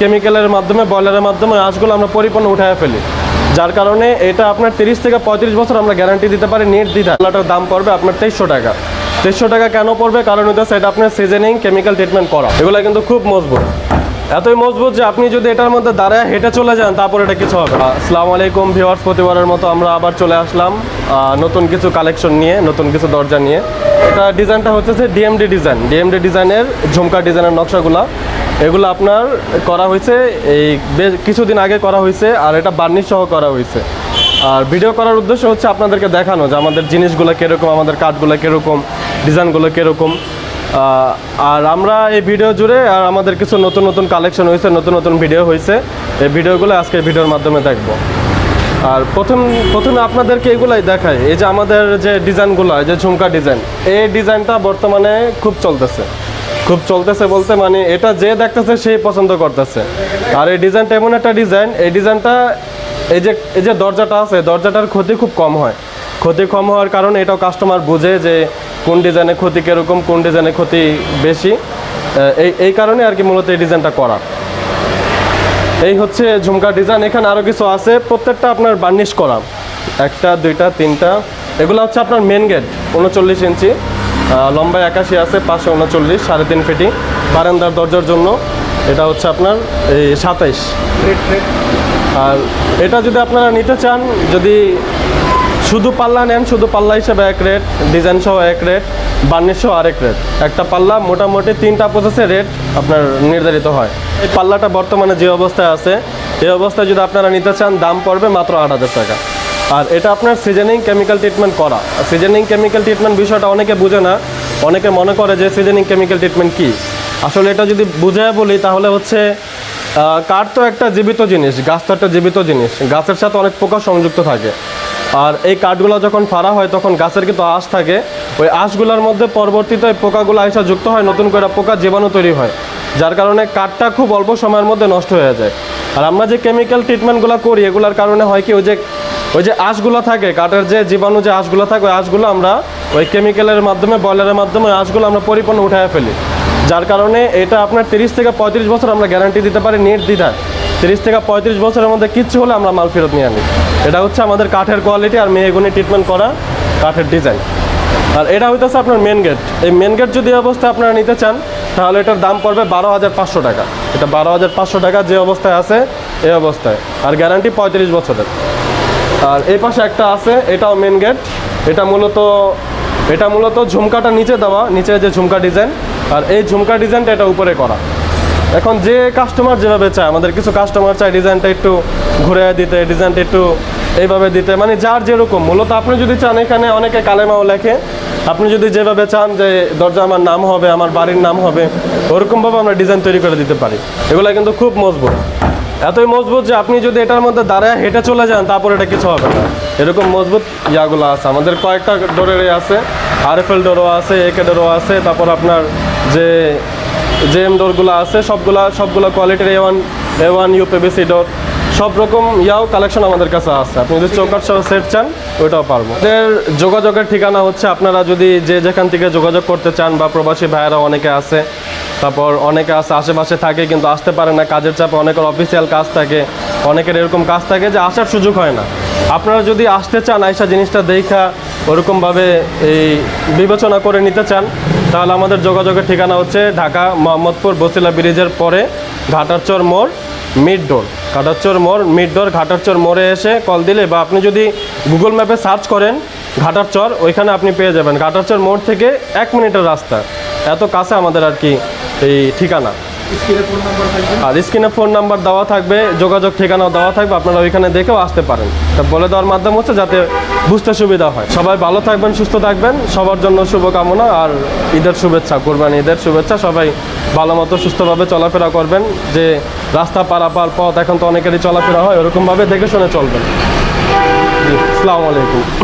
কেমিক্যালের মাধ্যমে বয়লারের মাধ্যমে আঁশগুলো আমরা পরিপূর্ণ উঠায় ফেলি। যার কারণে এটা আপনার তিরিশ থেকে পঁয়ত্রিশ বছর আমরা গ্যারান্টি দিতে পারি নেট দিতে আলাটার দাম পড়বে আপনার তেইশশো টাকা। তেইশশো টাকা কেন পড়বে? কারণ হচ্ছে সেটা আপনার সিজনিং কেমিক্যাল ট্রিটমেন্ট করা। এগুলো কিন্তু খুব মজবুত। এতই মজবুত যে আপনি যদি এটার মধ্যে দাঁড়ায় হেঁটে চলে যান, তারপর এটা কিছু হবে। আসসালামু আলাইকুম ভিওয়ার্স প্রতিবারের মতো আমরা আবার চলে আসলাম নতুন কিছু কালেকশন নিয়ে, নতুন কিছু দরজা নিয়ে। এটা ডিজাইনটা হচ্ছে যে ডিএমডি ডিজাইন ডিএমডি ডিজাইনের ঝুমকা ডিজাইনের নকশাগুলা। এগুলো আপনার করা হয়েছে, এই বেশ কিছুদিন আগে করা হয়েছে, আর এটা বার্নিশ সহ করা হয়েছে। আর ভিডিও করার উদ্দেশ্য হচ্ছে আপনাদেরকে দেখানো যে আমাদের জিনিসগুলো কীরকম, আমাদের কাঠগুলো কীরকম, ডিজাইনগুলো কীরকম। আর আমরা এই ভিডিও জুড়ে আর আমাদের কিছু নতুন নতুন কালেকশন হয়েছে, নতুন নতুন ভিডিও হয়েছে। এই ভিডিওগুলো আজকে ভিডিওর মাধ্যমে দেখব। আর প্রথম, প্রথমে আপনাদেরকে এগুলাই দেখায় এই যে আমাদের যে ডিজাইনগুলো যে ঝুমকা ডিজাইন, এই ডিজাইনটা বর্তমানে খুব চলতেছে। খুব চলতেছে বলতে মানে এটা যে দেখতেছে সেই পছন্দ করতেছে। আর এই ডিজাইনটা এমন একটা ডিজাইন, এই ডিজাইনটা এই যে এই যে দরজাটা আছে, দরজাটার ক্ষতি খুব কম হয়। ক্ষতি কম হওয়ার কারণে এটাও কাস্টমার বুঝে যে কোন ডিজাইনে ক্ষতি কীরকম, কোন ডিজাইনে ক্ষতি বেশি। এই এই কারণে আর কি মূলত এই ডিজাইনটা করা। এই হচ্ছে ঝুমকা ডিজাইন, এখানে আরও কিছু আছে, প্রত্যেকটা আপনার বার্নিশ করা। একটা, দুইটা, তিনটা। এগুলো হচ্ছে আপনার মেন গেট উনচল্লিশ ইঞ্চি। লম্বায় একাশি আছে পাঁচশো উনচল্লিশ, সাড়ে তিন ফিটি। বারান্দার দরজার জন্য এটা হচ্ছে আপনার এই সাতাইশ। আর এটা যদি আপনারা নিতে চান, যদি শুধু পাল্লা নেন, শুধু পাল্লা হিসেবে এক রেট, ডিজাইন সহ এক রেট, বার্নিশ সহ আরেক রেট। একটা পাল্লা মোটামুটি তিনটা প্রসেসে রেট আপনার নির্ধারিত হয়। এই পাল্লাটা বর্তমানে যে অবস্থায় আছে, এই অবস্থায় যদি আপনারা নিতে চান, দাম পড়বে মাত্র আট হাজার টাকা। আর এটা আপনার সিজনিং কেমিক্যাল ট্রিটমেন্ট করা। সিজনিং কেমিক্যাল ট্রিটমেন্ট বিষয়টা অনেকে বুঝে না। অনেকে মনে করে যে সিজনিং কেমিক্যাল ট্রিটমেন্ট কী? আসলে এটা যদি বুঝায় বলি, তাহলে হচ্ছে কাঠ তো একটা জীবিত জিনিস, গাছ তো একটা জীবিত জিনিস। গাছের সাথে অনেক পোকা সংযুক্ত থাকে। আর এই কাঠগুলো যখন ফাড়া হয়, তখন গাছের কিন্তু আঁশ থাকে। ওই আঁশগুলোর মধ্যে পরবর্তীতে পোকাগুলো আইসা যুক্ত হয়, নতুন করে পোকা জীবাণু তৈরি হয়। যার কারণে কাঠটা খুব অল্প সময়ের মধ্যে নষ্ট হয়ে যায়। আর আমরা যে কেমিক্যাল ট্রিটমেন্টগুলো করি, এগুলোর কারণে হয় কি, ওই যে ওই যে আঁশগুলো থাকে, কাঠের যে জীবাণু যে আঁশগুলো থাকে, ওই আঁশগুলো আমরা ওই কেমিক্যালের মাধ্যমে বয়লারের মাধ্যমে ওই আঁশগুলো আমরা পরিপূর্ণ উঠায় ফেলি। যার কারণে এটা আপনার তিরিশ থেকে পঁয়ত্রিশ বছর আমরা গ্যারান্টি দিতে পারি নেট দ্বিধায় তিরিশ থেকে পঁয়ত্রিশ বছরের মধ্যে কিচ্ছু হলে আমরা মাল ফেরত নিয়ে আনি। এটা হচ্ছে আমাদের কাঠের কোয়ালিটি আর মেহগুনি ট্রিটমেন্ট করা কাঠের ডিজাইন আর এটা হইতেছে আপনার মেন গেট এই মেন গেট যদি অবস্থায় আপনারা নিতে চান, তাহলে এটার দাম পড়বে বারো হাজার পাঁচশো টাকা। এটা বারো হাজার পাঁচশো টাকা যে অবস্থায় আছে, এই অবস্থায়। আর গ্যারান্টি পঁয়ত্রিশ বছরের। আর এই পাশে একটা আছে, এটাও মেন গেট এটা মূলত এটা মূলত ঝুমকাটা নিচে দেওয়া, নিচে যে ঝুমকা ডিজাইন আর এই ঝুমকা ডিজাইনটা এটা উপরে করা। এখন যে কাস্টমার যেভাবে চায়, আমাদের কিছু কাস্টমার চায় ডিজাইনটা একটু ঘুরে দিতে ডিজাইনটা একটু এইভাবে দিতে। মানে যার যেরকম, মূলত আপনি যদি চান, এখানে অনেকে কালেমাও লেখে। আপনি যদি যেভাবে চান যে, দরজা আমার নাম হবে, আমার বাড়ির নাম হবে, ওরকমভাবে আমরা ডিজাইন তৈরি করে দিতে পারি। এগুলো কিন্তু খুব মজবুত। এতই মজবুত যে আপনি যদি এটার মধ্যে দাঁড়ায় হেঁটে চলে যান, তারপর এটা কিছু হবে না। এরকম মজবুত ইয়াগুলো আছে। আমাদের কয়েকটা ডোরের আছে। আরএফএল ডোরও আছে একে ডোরও আছে, তারপর আপনার যে যে এম ডোরগুলো আছে, সবগুলা, সবগুলো কোয়ালিটির A one A one UPVC door, সব রকম ইয়াও কালেকশন আমাদের কাছে আছে। আপনি যদি চৌকাট সহ সেট চান, ওইটাও পারব। আমাদের যোগাযোগের ঠিকানা হচ্ছে, আপনারা যদি যে যেখান থেকে যোগাযোগ করতে চান, বা প্রবাসী ভাইয়েরা অনেকে আছে তারপর অনেকে আছে আশেপাশে থাকে কিন্তু আসতে পারে না, কাজের চাপে অনেকের অফিসিয়াল কাজ থাকে, অনেকের এরকম কাজ থাকে যে আসার সুযোগ হয় না। আপনারা যদি আসতে চান, আইসা জিনিসটা দেখা, ওরকমভাবে এই বিবেচনা করে নিতে চান, তাহলে আমাদের যোগাযোগের ঠিকানা হচ্ছে ঢাকা মোহাম্মদপুর বসিলা ব্রিজের পরে ঘাটারচর মোড় মিড ডোর ঘাটারচর মোড় মিড ডোর ঘাটারচর মোড়ে এসে কল দিলে বা আপনি যদি গুগল ম্যাপে সার্চ করেন, ঘাটারচর, ওইখানে আপনি পেয়ে যাবেন। ঘাটারচর মোড় থেকে এক মিনিটের রাস্তা। এত কাছে আমাদের আর কি এই ঠিকানা। আর স্ক্রিনে ফোন নাম্বার দেওয়া থাকবে যোগাযোগ ঠিকানাও দেওয়া থাকবে আপনারা ওইখানে দেখেও আসতে পারেন। তা বলে দেওয়ার মাধ্যম হচ্ছে যাতে বুঝতে সুবিধা হয়। সবাই ভালো থাকবেন সুস্থ থাকবেন সবার জন্য শুভকামনা আর ঈদের শুভেচ্ছা কোরবানি ঈদের শুভেচ্ছা সবাই ভালো মতো সুস্থভাবে চলাফেরা করবেন। যে রাস্তা পারাপার পথ এখন তো অনেকেরই চলাফেরা হয় ওরকমভাবে দেখে শুনে চলবেন। আসসালামু আলাইকুম।